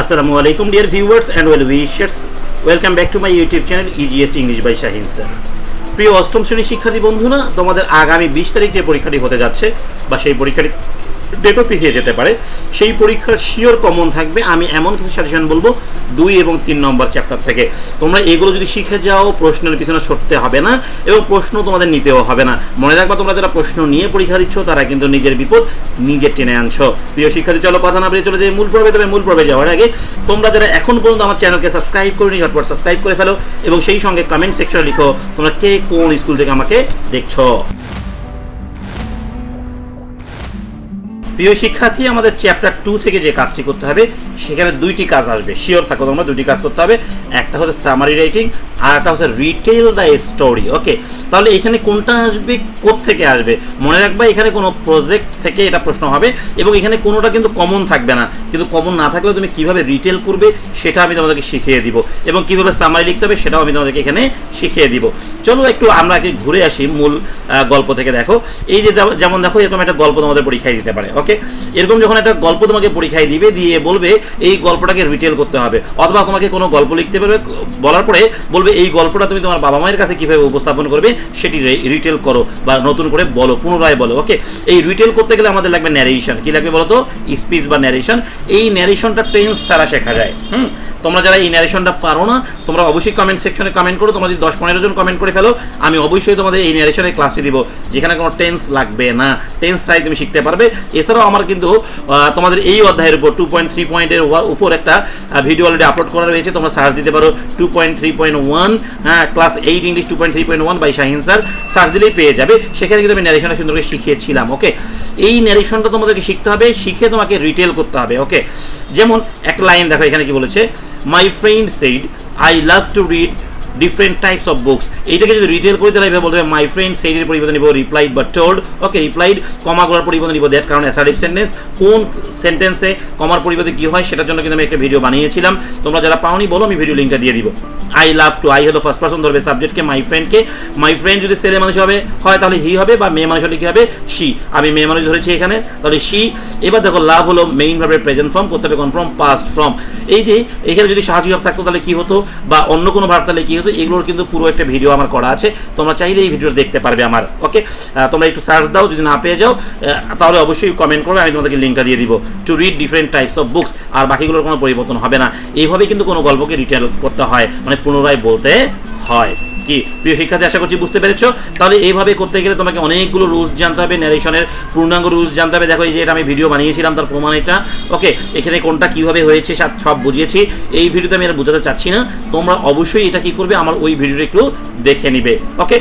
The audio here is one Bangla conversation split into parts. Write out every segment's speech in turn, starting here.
আসসালামু আলাইকুম, dear viewers and well wishers welcome back to my YouTube channel EGS English by Shahin sir প্রিয় অষ্টম শ্রেণির শিক্ষার্থী বন্ধুরা, তোমাদের আগামী বিশ তারিখ যে পরীক্ষাটি হতে যাচ্ছে, বা সেই পরীক্ষাটি ডেটও পিছিয়ে যেতে পারে, সেই পরীক্ষার শিওর কমন থাকবে। আমি এমন কিছু সাজেশন বলব, দুই এবং তিন নম্বর চ্যাপ্টার থেকে। তোমরা এগুলো যদি শিখে যাও, প্রশ্নের পিছনে সরতে হবে না, এবং প্রশ্ন তোমাদের নিতেও হবে না। মনে রাখবা, তোমরা যারা প্রশ্ন নিয়ে পরীক্ষা দিচ্ছ, তারা কিন্তু নিজের বিপদ নিজে টেনে আনছো। প্রিয় শিক্ষার্থী, চলো কথা না বেরিয়ে চলে যাই মূল পর্বে। তবে মূল পর্বে যাওয়ার আগে, তোমরা যারা এখন পর্যন্ত আমার চ্যানেলকে সাবস্ক্রাইব করে নি ঝটপট সাবস্ক্রাইব করে ফেলো, এবং সেই সঙ্গে কমেন্ট সেকশনে লিখো, তোমরা কে কোন স্কুল থেকে আমাকে দেখছ। প্রিয় শিক্ষার্থী, আমাদের চ্যাপ্টার টু থেকে যে কাজটি করতে হবে, সেখানে দুইটি কাজ আসবে। শিওর থাকো তোমরা, দুইটি কাজ করতে হবে। একটা হচ্ছে সামারি রাইটিং আর একটা হচ্ছে রিটেল দ্য স্টোরি ওকে তাহলে এখানে কোনটা আসবে থেকে আসবে? মনে রাখবা, এখানে কোনো প্রজেক্ট থেকে এটা প্রশ্ন হবে, এবং এখানে কোনোটা কিন্তু কমন থাকবে না। কিন্তু কমন না থাকলেও তুমি কীভাবে রিটেল করবে, সেটা আমি তোমাদেরকে শিখিয়ে দিব। এবং কীভাবে সামারি লিখতে হবে, সেটাও আমি তোমাদেরকে এখানে শিখিয়ে দিব। চলো একটু আমরা ঘুরে আসি মূল গল্প থেকে দেখো। এই যে যেমন দেখো, এরকম একটা গল্প তোমাদের পরীক্ষায় দিতে পারে ওকে এরকম যখন একটা গল্প তোমাকে পরীক্ষায় দিবে, দিয়ে বলবে, এই গল্পটাকে রিটেল করতে হবে। অথবা তোমাকে কোনো গল্প লিখতে পারবে বলার পরে বলবে, এই গল্পটা তুমি তোমার বাবা মায়ের কাছে কীভাবে উপস্থাপন করবে, সেটি রিটেল করো বা নতুন করে বলো, পুনরায় বলো। ওকে এই রিটেল করতে গেলে আমাদের লাগবে ন্যারেশন কী লাগবে বলো তো স্পিচ বা ন্যারেশন এই ন্যারেশনটা টেন্স ছাড়া শেখা যায়। হুম? তোমরা যারা এই ন্যারেশনটা পারো না, তোমরা অবশ্যই কমেন্ট সেকশনে কমেন্ট করো, তোমরা যদি দশ পনেরো জন কমেন্ট করে ফেলো, আমি অবশ্যই তোমাদের এই ন্যারেশনের ক্লাসটি দিব, যেখানে কোনো টেন্স লাগবে না। টেন্স সাই তুমি শিখতে পারবে। এছাড়াও আমার কিন্তু তোমাদের এই অধ্যায়ের উপর টু পয়েন্ট থ্রি পয়েন্টের উপর একটা ভিডিও অলরেডি আপলোড করা রয়েছে, তোমরা সার্চ দিতে পারো two point three point one হ্যাঁ class eight English two point three point one by Shahin sir search দিলেই পেয়ে যাবে। সেখানে কিন্তু আমি ন্যারেশনটা সুন্দর করে শিখিয়েছিলাম ওকে এই ন্যারেশনটা তোমাদেরকে শিখতে হবে, শিখে তোমাকে রিটেল করতে হবে ওকে যেমন একটা লাইন দেখো, এখানে কি বলেছে? My friend said I love to read different types of books এইটাকে যদি রিটেল করে তাহলে এভাবে বলতে হবে মাই ফ্রেন্ড সেইডের পরিবর্তে নিব রিপ্লাইড বা টোল্ড ওকে রিপ্লাইড কমাগুলোর পরিবর্তে নিব দ্যাট কারণ অ্যাসার্টিভ সেন্টেন্স কোন সেন্টেন্সে কমার পরিবর্তে কি হয়, সেটার জন্য কিন্তু আমি একটা ভিডিও বানিয়েছিলাম। তোমরা যারা পাওনি, বলো, আমি ভিডিও লিঙ্কটা দিয়ে দিব। আই লাভ টু আই হলো ফার্স্ট পার্সন ধরবে সাবজেক্টকে মাই ফ্রেন্ডকে মাই ফ্রেন্ড যদি ছেলে মানুষ হবে, হয় তাহলে হি হবে, বা মেয়ে মানুষ হলে কি হবে? শি আমি মেয়ে মানুষ ধরেছি এখানে, তাহলে শি এবার দেখো লাভ হলো মেইন ভাবে প্রেজেন্ট ফর্ম করতে হবে কনফার্ম পাস্ট ফর্ম এই যে, এখানে যদি সাহায্য ভাব থাকতো, তাহলে কি হতো? বা অন্য কোনো ভাব তাহলে কি হতো? এগুলোর কিন্তু পুরো একটা ভিডিও আমার করা আছে। তোমরা চাইলে এই ভিডিও দেখতে পারবে আমার ওকে তোমরা একটু সার্চ দাও, যদি না পেয়ে যাও তাহলে অবশ্যই কমেন্ট করবে, আমি তোমাদেরকে লিঙ্কটা দিয়ে দিব। To read different types of books আর বাকিগুলোর কোনো পরিবর্তন হবে না। এইভাবে কিন্তু কোনো গল্পকে রিটেল করতে হয় মানে পুনরায় বলতে হয়। কি? প্রিয় শিক্ষার্থী, আশা করছি বুঝতে পেরেছ। তাহলে এইভাবে করতে গেলে তোমাকে অনেকগুলো রুলস জানতে হবে ন্যারেশনের পূর্ণাঙ্গ রুলস জানতে হবে। দেখো এই যে এটা আমি ভিডিও বানিয়েছিলাম, তার প্রমাণ এটা। ওকে এখানে কোনটা কীভাবে হয়েছে সব বুঝিয়েছি। এই ভিডিওতে আমি আর বোঝাতে চাচ্ছি না। তোমরা অবশ্যই এটা কি করবে, আমার ওই ভিডিওটা একটু দেখে নিবে। ওকে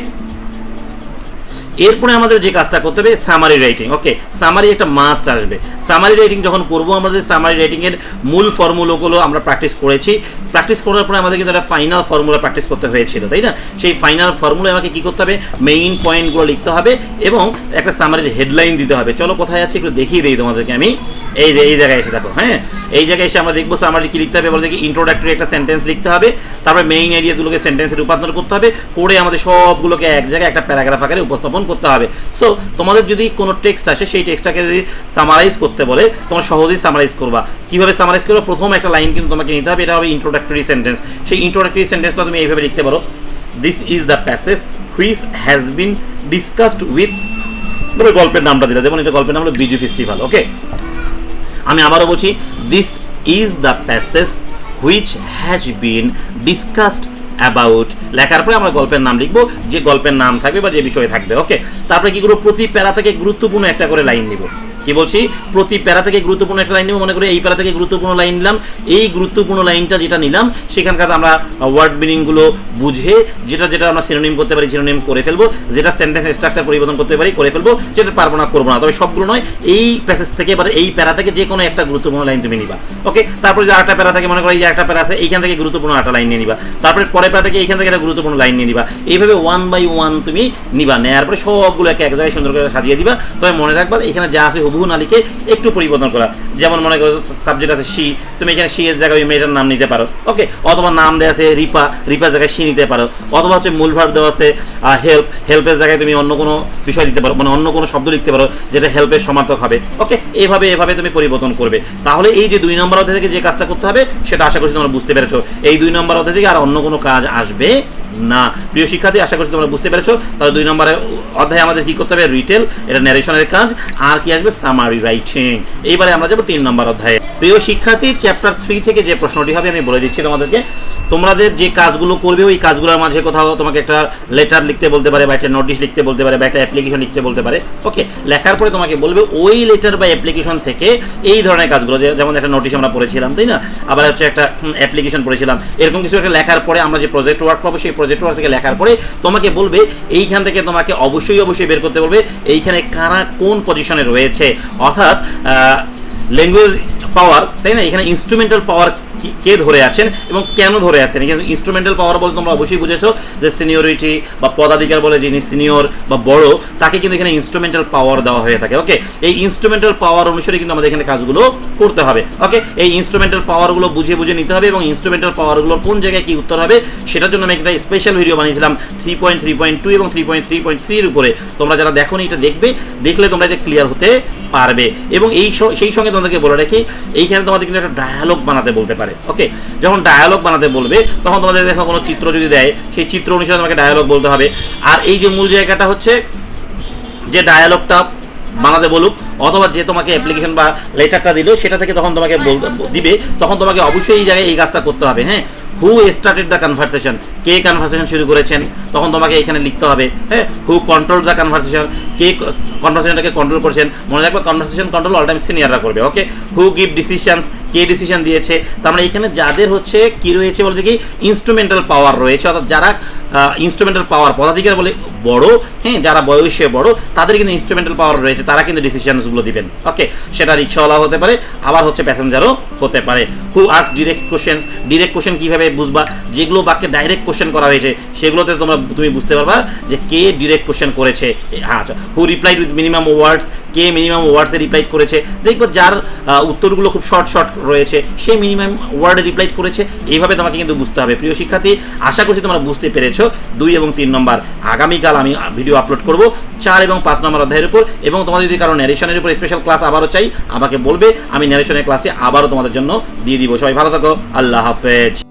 এরপরে আমাদের যে কাজটা করতে হবে সামারি রাইটিং ওকে সামারি একটা মাস্ট আসবে। সামারি রাইটিং যখন করব আমাদের সামারি রাইটিংয়ের মূল ফর্মুলোগুলো আমরা প্র্যাকটিস করেছি প্র্যাকটিস করার পরে আমাদের কিন্তু একটা ফাইনাল ফর্মুলা প্র্যাকটিস করতে হয়েছিল, তাই না? সেই ফাইনাল ফর্মুলা আমাকে কী করতে হবে? মেইন পয়েন্টগুলো লিখতে হবে এবং একটা সামারির হেডলাইন দিতে হবে। চলো কোথায় আছে একটু দেখিয়ে দিই তোমাদেরকে আমি। এই যে, এই জায়গায় এসে দেখো হ্যাঁ? এই জায়গায় এসে আমরা দেখব সামারি কি লিখতে হবে বলতে কি ইন্ট্রোডাক্টরি একটা সেন্টেন্স লিখতে হবে, তারপরে মেইন এরিয়াগুলোকে সেন্টেন্সে রূপান্তর করতে হবে, করে আমাদের সবগুলোকে এক জায়গায় একটা প্যারাগ্রাফ আকারে উপস্থাপন করতে হবে। সো তোমাদের যদি কোনো টেক্সট আসে, সেই টেক্সটটাকে যদি সামারাইজ করতে বলে, তোমরা সহজেই সামারাইজ করবা। কীভাবে সামারাইজ করবে? প্রথম একটা লাইন কিন্তু তোমাকে নিতে হবে, এটা হবে সেন্টেন্স সেই ইন্ট্রোডাক্টরি সেন্টেন্সটা তুমি এইভাবে লিখতে পারো this is the passage which has been discussed with তবে গল্পের নামটা দিলে, যেমন এটা গল্পের নাম হলো বিজু ফেস্টিভ্যাল ওকে আমি আবারও বলছি this is the passage which has been discussed about লেখার পরে আমরা গল্পের নাম লিখব, যে গল্পের নাম থাকবে বা যে বিষয়ে থাকবে ওকে তারপরে কি করব, প্রতি প্যারা থেকে গুরুত্বপূর্ণ একটা করে লাইন নিব। কি বলছি? প্রতি প্যারা থেকে গুরুত্বপূর্ণ একটা লাইন নিব, মনে করি এই প্যারা থেকে গুরুত্বপূর্ণ লাইন নিলাম। এই গুরুত্বপূর্ণ লাইনটা যেটা নিলাম, সেখানকার আমরা ওয়ার্ড মিনিংগুলো বুঝে, যেটা যেটা আমরা সিনোনিম করতে পারি সিনোনিম করে ফেলব, যেটা সেন্টেন্স স্ট্রাকচার পরিবর্তন করতে পারি, করে ফেলব, যেটা পারব না, করব না। তবে সবগুলো নয়, এই প্যাসেজ থেকে এবার এই প্যারা থেকে যে কোনো একটা গুরুত্বপূর্ণ লাইন তুমি নিবা। ওকে তারপরে যে আরেকটা প্যারা থেকে, মনে করো এই যে একটা প্যারা আছে, এইখান থেকে গুরুত্বপূর্ণ একটা লাইন নিয়ে নিবা। তারপরে পরের প্যারা থেকে এইখান থেকে একটা গুরুত্বপূর্ণ লাইন নিয়ে নিবা। এইভাবে ওয়ান বাই ওয়ান তুমি নিবা। নেওয়ার পরে সবগুলো একে, এক জায়গায় সুন্দর করে সাজিয়ে দিবা। তবে মনে রাখবা, এখানে যা আছে হুবু বহু নালীকে একটু পরিবর্তন করা। যেমন মনে করো সাবজেক্ট আছে শি, তুমি এখানে শি এর জায়গায় ওই মেয়েটার নাম নিতে পারো। ওকে অথবা নাম দেওয়া আছে রিপা, রিপার জায়গায় শি নিতে পারো। অথবা হচ্ছে মূল ভার্ব দেওয়া আছে হেল্প হেল্পের জায়গায় তুমি অন্য কোনো বিষয় দিতে পারো মানে অন্য কোনো শব্দ লিখতে পারো, যেটা হেল্পের সমার্থক হবে। ওকে এইভাবে এভাবে তুমি পরিবর্তন করবে। তাহলে এই যে দুই নম্বর অধ্যায় থেকে যে কাজটা করতে হবে, সেটা আশা করছি তোমরা বুঝতে পেরেছ। এই দুই নম্বর অধ্যায় থেকে আর অন্য কোনো কাজ আসবে না। প্রিয় শিক্ষার্থী, আশা করছি তোমরা বুঝতে পেরেছ। তাহলে দুই নম্বরে অধ্যায়ে আমাদের কি করতে হবে? রিটেল এটা ন্যারেশনের কাজ। আর কি আসবে? সামারি রাইটিং এইবারে আমরা যাব তিন নম্বর অধ্যায়ে। প্রিয় শিক্ষার্থী চ্যাপ্টার থ্রি থেকে যে প্রশ্নটি হবে, আমি বলে দিচ্ছি তোমাদেরকে। তোমাদের যে কাজগুলো করবে, ওই কাজগুলোর মাঝে কোথাও তোমাকে একটা লেটার লিখতে বলতে পারে বা একটা নোটিশ লিখতে বলতে পারে বা একটা অ্যাপ্লিকেশন লিখতে বলতে পারে। ওকে লেখার পরে তোমাকে বলবে ওই লেটার বা অ্যাপ্লিকেশন থেকে এই ধরনের কাজগুলো যেমন একটা নোটিশ আমরা পড়েছিলাম, তাই না? আবার হচ্ছে একটা অ্যাপ্লিকেশন পড়েছিলাম। এরকম কিছু একটা লেখার পরে আমরা যে প্রজেক্ট ওয়ার্ক পাবো, সেই প্রজেক্ট ওয়ার্ক থেকে লেখার পরে তোমাকে বলবে, এইখান থেকে তোমাকে অবশ্যই অবশ্যই বের করতে বলবে, এইখানে কারা কোন পজিশনে রয়েছে? অর্থাৎ ল্যাঙ্গুয়েজ পাওয়ার তাই না? এখানে ইনস্ট্রুমেন্টাল পাওয়ার কে ধরে আছেন এবং কেন ধরে আছেন? এখানে ইনস্ট্রুমেন্টাল পাওয়ার বলতে তোমরা অবশ্যই বুঝেছ যে সিনিয়রিটি বা পদাধিকার বলে যিনি সিনিয়র বা বড়, তাকে কিন্তু এখানে ইনস্ট্রুমেন্টাল পাওয়ার দেওয়া হয়ে থাকে। ওকে এই ইনস্ট্রুমেন্টাল পাওয়ার অনুসারে কিন্তু আমাদের এখানে কাজগুলো করতে হবে। ওকে এই ইনস্ট্রুমেন্টাল পাওয়ারগুলো বুঝে বুঝে নিতে হবে এবং ইনস্ট্রুমেন্টাল পাওয়ারগুলোর কোন জায়গায় কি উত্তর হবে সেটার জন্য আমি একটা স্পেশাল ভিডিও বানিয়েছিলাম three point three point two এবং থ্রি পয়েন্ট থ্রি পয়েন্ট থ্রির উপরে। তোমরা যারা দেখো এটা দেখবে, দেখলে তোমরা এটা ক্লিয়ার হতে পারবে। এবং এই সেই সঙ্গে তোমাদেরকে বলে রাখি, এইখানে তোমাদের কিন্তু একটা ডায়ালগ বানাতে বলতে পারে। ওকে যখন ডায়ালগ বানাতে বলবে, তখন তোমাদের দেখো কোনো চিত্র যদি দেয়, সেই চিত্র অনুসারে তোমাকে ডায়ালগ বলতে হবে। আর এই যে মূল জায়গাটা হচ্ছে, যে ডায়ালগটা বানাতে বলুক, অথবা যে তোমাকে অ্যাপ্লিকেশন বা লেটারটা দিল, সেটা থেকে তখন তোমাকে বলতে, দিবে, তখন তোমাকে অবশ্যই এই জায়গায় এই কাজটা করতে হবে হ্যাঁ? হু স্টার্টেড দ্য কনভারসেশন কে কনভারসেশন শুরু করেছেন? তখন তোমাকে এখানে লিখতে হবে হ্যাঁ? হু কন্ট্রোল দ্য কনভারসেশন কে কনভারসেশনটাকে কন্ট্রোল করছেন? মনে রাখবে কনভারসেশন কন্ট্রোল অল টাইম সিনিয়ররা করবে ওকে হু গিভ ডিসিশনস কে ডিসিশন দিয়েছে? তার মানে এখানে যাদের হচ্ছে কি রয়েছে বলতে কি ইনস্ট্রুমেন্টাল পাওয়ার রয়েছে অর্থাৎ যারা ইনস্ট্রুমেন্টাল পাওয়ার পদাধিকার বলে বড় হ্যাঁ যারা বয়সে বড় তাদের কিন্তু ইনস্ট্রুমেন্টাল পাওয়ার রয়েছে তারা কিন্তু ডিসিশনসগুলো দিবেন। ওকে সেটা রিক্সাওয়ালা হতে পারে আবার হচ্ছে প্যাসেঞ্জারও হতে পারে। Who ask direct question direct question কীভাবে বুঝবা? যেগুলো বাক্যে ডাইরেক্ট কোশ্চেন করা হয়েছে সেগুলোতে তোমরা তুমি বুঝতে পারবা যে কে ডিরেক্ট কোশ্চেন করেছে। এ, আচ্ছা who replied with minimum words K minimum ওয়ার্ডসে রিপ্লাই করেছে? দেখব যার উত্তরগুলো খুব শর্ট শর্ট রয়েছে, সে মিনিমাম ওয়ার্ডে রিপ্লাই করেছে, এইভাবে তোমাকে কিন্তু বুঝতে হবে। প্রিয় শিক্ষার্থী, আশা করছি তোমরা বুঝতে পেরেছ। দুই এবং তিন নম্বর, আগামীকাল আমি ভিডিও আপলোড করব। চার এবং পাঁচ নম্বর অধ্যায়ের উপর এবং তোমাদের যদি কারও ন্যারেশনের উপর স্পেশাল ক্লাস আবারও চাই, আমাকে বলবে, আমি ন্যারেশনের ক্লাসে আবারও তোমাদের জন্য দিয়ে দিব। সবাই ভালো থাকো, আল্লাহ হাফেজ।